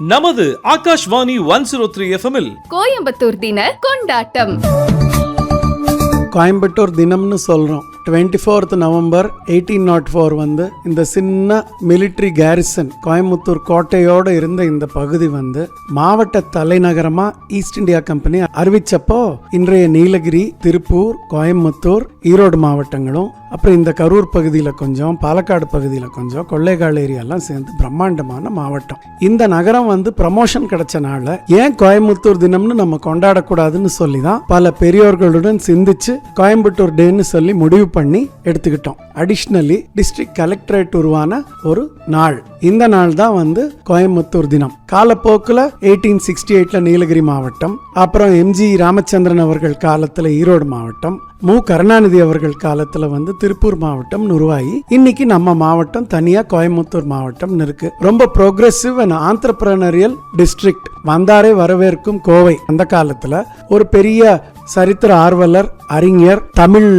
நமது Akashvani one zero three எஃப்எம்மில் கோயம்புத்தூர் தின கொண்டாட்டம். கோயம்புத்தூர் தினம்னு சொல்கிறோம் twenty fourth November eighteen nought four வந்து இந்த சின்ன மிலிட்ரி கேரிசன் கோயம்புத்தூர் கோட்டையோடு இருந்த இந்த பகுதி வந்து மாவட்ட தலைநகரமாக ஈஸ்ட் இந்தியா கம்பெனி அறிவிச்சப்போ இன்றைய நீலகிரி திருப்பூர் கோயம்புத்தூர் ஈரோடு மாவட்டங்களும் அப்புறம் இந்த கரூர் பகுதியில் கொஞ்சம் பாலக்காடு பகுதியில் கொஞ்சம் கொள்ளைக்கால் ஏரியாலாம் சேர்ந்து பிரம்மாண்டமான மாவட்டம். இந்த நகரம் வந்து ப்ரமோஷன் கிடைச்சனால ஏன் கோயம்புத்தூர் தினம்னு நம்ம கொண்டாடக்கூடாதுன்னு சொல்லி தான் பல பெரியோர்களுடன் சிந்திச்சு கோயம்புத்தூர் டேன்னு சொல்லி முடிவு பண்ணி எடுத்துக்கிட்டோம். அடிஷ்னலி டிஸ்ட்ரிக்ட் கலெக்டரேட் உருவான ஒரு நாள். இந்த நாள் தான் வந்து கோயம்புத்தூர் தினம். காலப்போக்கில் எயிட்டீன் சிக்ஸ்டி எயிட்ல நீலகிரி மாவட்டம் அப்புறம் எம்ஜி ராமச்சந்திரன் அவர்கள் காலத்தில் ஈரோடு மாவட்டம் மு கருணாநிதி அவர்கள் காலத்தில் வந்து திருப்பூர் மாவட்டம் உருவாகி இன்னைக்கு நம்ம மாவட்டம் தனியாக கோயம்புத்தூர் மாவட்டம்னு இருக்கு. ரொம்ப ப்ரோக்ரெசிவ் அண்ட் ஆண்டர்பிரனரியல் டிஸ்ட்ரிக்ட் வந்தாரே வரவேற்கும் கோவை. அந்த காலத்தில் ஒரு பெரிய சரித்திர ஆர்வலர் அறிஞர் தமிழ்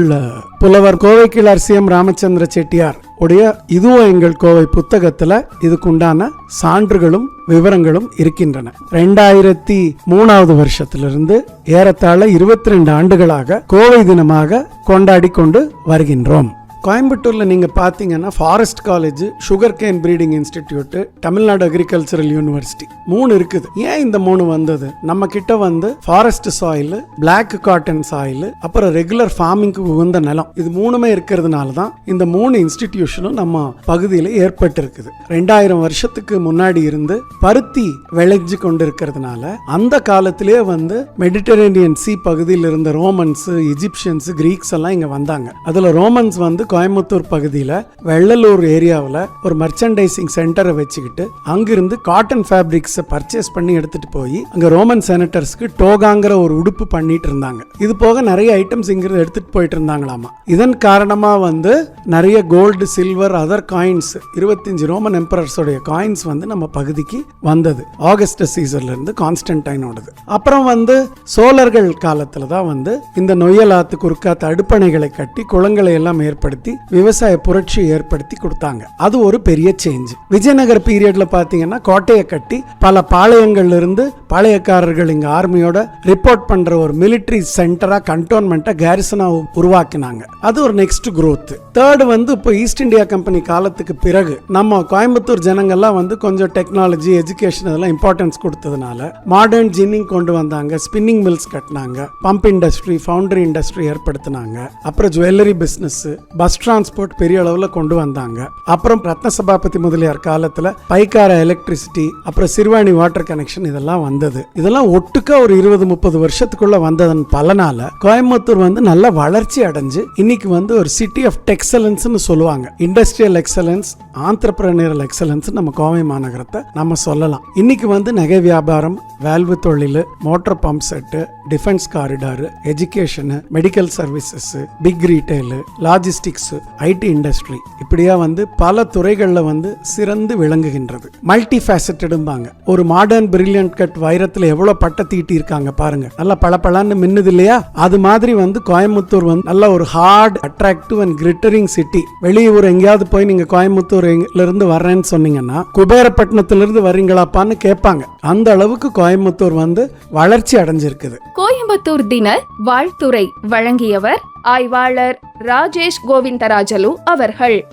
புலவர் கோவை கிளார் சி எம் ராமச்சந்திர செட்டியார் உடைய இதுவும் எங்கள் கோவை புத்தகத்துல இதுக்குண்டான சான்றுகளும் விவரங்களும் இருக்கின்றன. ரெண்டாயிரத்தி மூணாவது வருஷத்திலிருந்து ஏறத்தாழ இருபத்தி ரெண்டு ஆண்டுகளாக கோவை தினமாக கொண்டாடி கொண்டு வருகின்றோம். கோயம்புத்தூரில் நீங்கள் பார்த்தீங்கன்னா forest college sugar cane breeding institute Tamil Nadu agricultural university மூணு இருக்குது. ஏன் இந்த மூணு வந்தது? நம்ம கிட்ட வந்து forest soil black cotton soil அப்புறம் ரெகுலர் ஃபார்மிங்க்கு உகந்த நிலம். இது மூணுமே இருக்கிறதுனால தான் இந்த மூணு இன்ஸ்டிடியூஷனும் நம்ம பகுதியில் ஏற்பட்டிருக்குது. ரெண்டாயிரம் வருஷத்துக்கு முன்னாடி இருந்து பருத்தி விளைஞ்சு கொண்டிருக்கிறதுனால அந்த காலத்திலே வந்து மெடிட்டரேனியன் சி பகுதியில் இருந்த ரோமன்ஸ் இஜிப்சியன்ஸ் கிரீக்ஸ் எல்லாம் இங்கே வந்தாங்க. அதில் ரோமன்ஸ் வந்து கோயம்புத்தூர் பகுதியில் வெள்ளலூர் ஏரியாவில் ஒரு மர்ச்சன்டைசிங் சென்டரை வச்சுக்கிட்டு அங்கிருந்து காட்டன் ஃபேப்ரிக்ஸை பர்ச்சேஸ் பண்ணி எடுத்துட்டு போய் அங்கே ரோமன் செனட்டர்ஸ்க்கு டோகாங்கிற ஒரு உடுப்பு பண்ணிட்டு இருந்தாங்க. இது போக நிறைய ஐட்டம்ஸ் இங்கிருந்து எடுத்துட்டு போயிட்டு இருந்தாங்களாமா. இதன் காரணமாக வந்து நிறைய கோல்டு சில்வர் அதர் காயின்ஸ் இருபத்தஞ்சு ரோமன் எம்பரர்ஸோடைய காயின்ஸ் வந்து நம்ம பகுதிக்கு வந்தது. ஆகஸ்ட் சீசர்ல இருந்து கான்ஸ்டன்டைனோடது அப்புறம் வந்து சோழர்கள் காலத்தில் தான் வந்து இந்த நொய்யலாத்து குறுக்கா தடுப்பணைகளை கட்டி குளங்களை எல்லாம் ஏற்படுத்தி விவசாய புரட்சி ஏற்படுத்தி கொடுத்தாங்க. அது ஒரு பெரிய சேஞ்ச் விஜயநகர் பீரியட்ல பாத்தீங்கன்னா கோட்டையை கட்டி பல பாளையங்கள்ல இருந்து பாளையக்காரர்கள் இங்க ஆர்மியோட ரிப்போர்ட் பண்ற ஒரு மிலிட்டரி சென்டரா கண்டோன்மெண்ட்டா கேரிசனா உருவாக்கினாங்க. அது ஒரு நெக்ஸ்ட் குரோத் தேர்டு வந்து இப்போ ஈஸ்ட் இந்தியா கம்பெனி காலத்துக்கு பிறகு நம்ம கோயம்புத்தூர் ஜனங்கள்லாம் வந்து கொஞ்சம் டெக்னாலஜி எஜுகேஷன் இதெல்லாம் இம்பார்ட்டன்ஸ் கொடுத்ததுனால மாடர்ன் ஜின்னிங் கொண்டு வந்தாங்க ஸ்பின்னிங் மில்ஸ் கட்டினாங்க பம்ப் இண்டஸ்ட்ரி ஃபவுண்டரி இண்டஸ்ட்ரி ஏற்படுத்தினாங்க அப்புறம் ஜுவல்லரி பிஸ்னஸ் பஸ் டிரான்ஸ்போர்ட் பெரிய அளவில் கொண்டு வந்தாங்க. அப்புறம் ரத்ன சபாபதி முதலியார் காலத்தில் பைக்கார எலக்ட்ரிசிட்டி அப்புறம் சிறுவாணி வாட்டர் கனெக்ஷன் இதெல்லாம் வந்தது. இதெல்லாம் ஒட்டுக்கா ஒரு இருபது முப்பது வருஷத்துக்குள்ள வந்ததன் பலனால கோயம்புத்தூர் வந்து நல்ல வளர்ச்சி அடைஞ்சு இன்னைக்கு வந்து ஒரு சிட்டி ஆஃப் டெக்ஸலன்ஸ்னு சொல்லுவாங்க. இண்டஸ்ட்ரியல் எக்ஸலன்ஸ் ஆந்திரப்பிரனியரல் எக்ஸலன்ஸ் நம்ம கோவை மாநகரத்தை நம்ம சொல்லலாம். இன்னைக்கு வந்து நகை வியாபாரம் வேல்வு தொழில் motor pump set defence corridor education medical services big retail logistics IT industry இப்படியா வந்து பல துறைகளில் வந்து சிறந்து விளங்குகின்றது. மல்டி ஃபேசட்டடும்பாங்க ஒரு மாடர்ன் பிரில்லியன்ட் கட் வைரத்தில் எவ்வளோ பட்டை தீட்டி இருக்காங்க பாருங்க. நல்லா பளபளன்னு மின்னுது இல்லையா? அது மாதிரி வந்து கோயம்புத்தூர் வந்து நல்ல ஒரு hard attractive and catering city வெளியூர் எங்கேயாவது போய் நீங்க கோயம்புத்தூர்ல இருந்து வர்றேன்னு சொன்னீங்கன்னா குபேரப்பட்டினத்திலிருந்து வர்றீங்களாப்பான்னு கேட்பாங்க. அந்த அளவுக்கு கோயம்புத்தூர் வந்து வளர்ச்சி அடைஞ்சிருக்குது. கோயம்புத்தூர் தின வாழ்த்துறை வழங்கியவர் ஆய்வாளர் ராஜேஷ் கோவிந்தராஜலு அவர்கள்.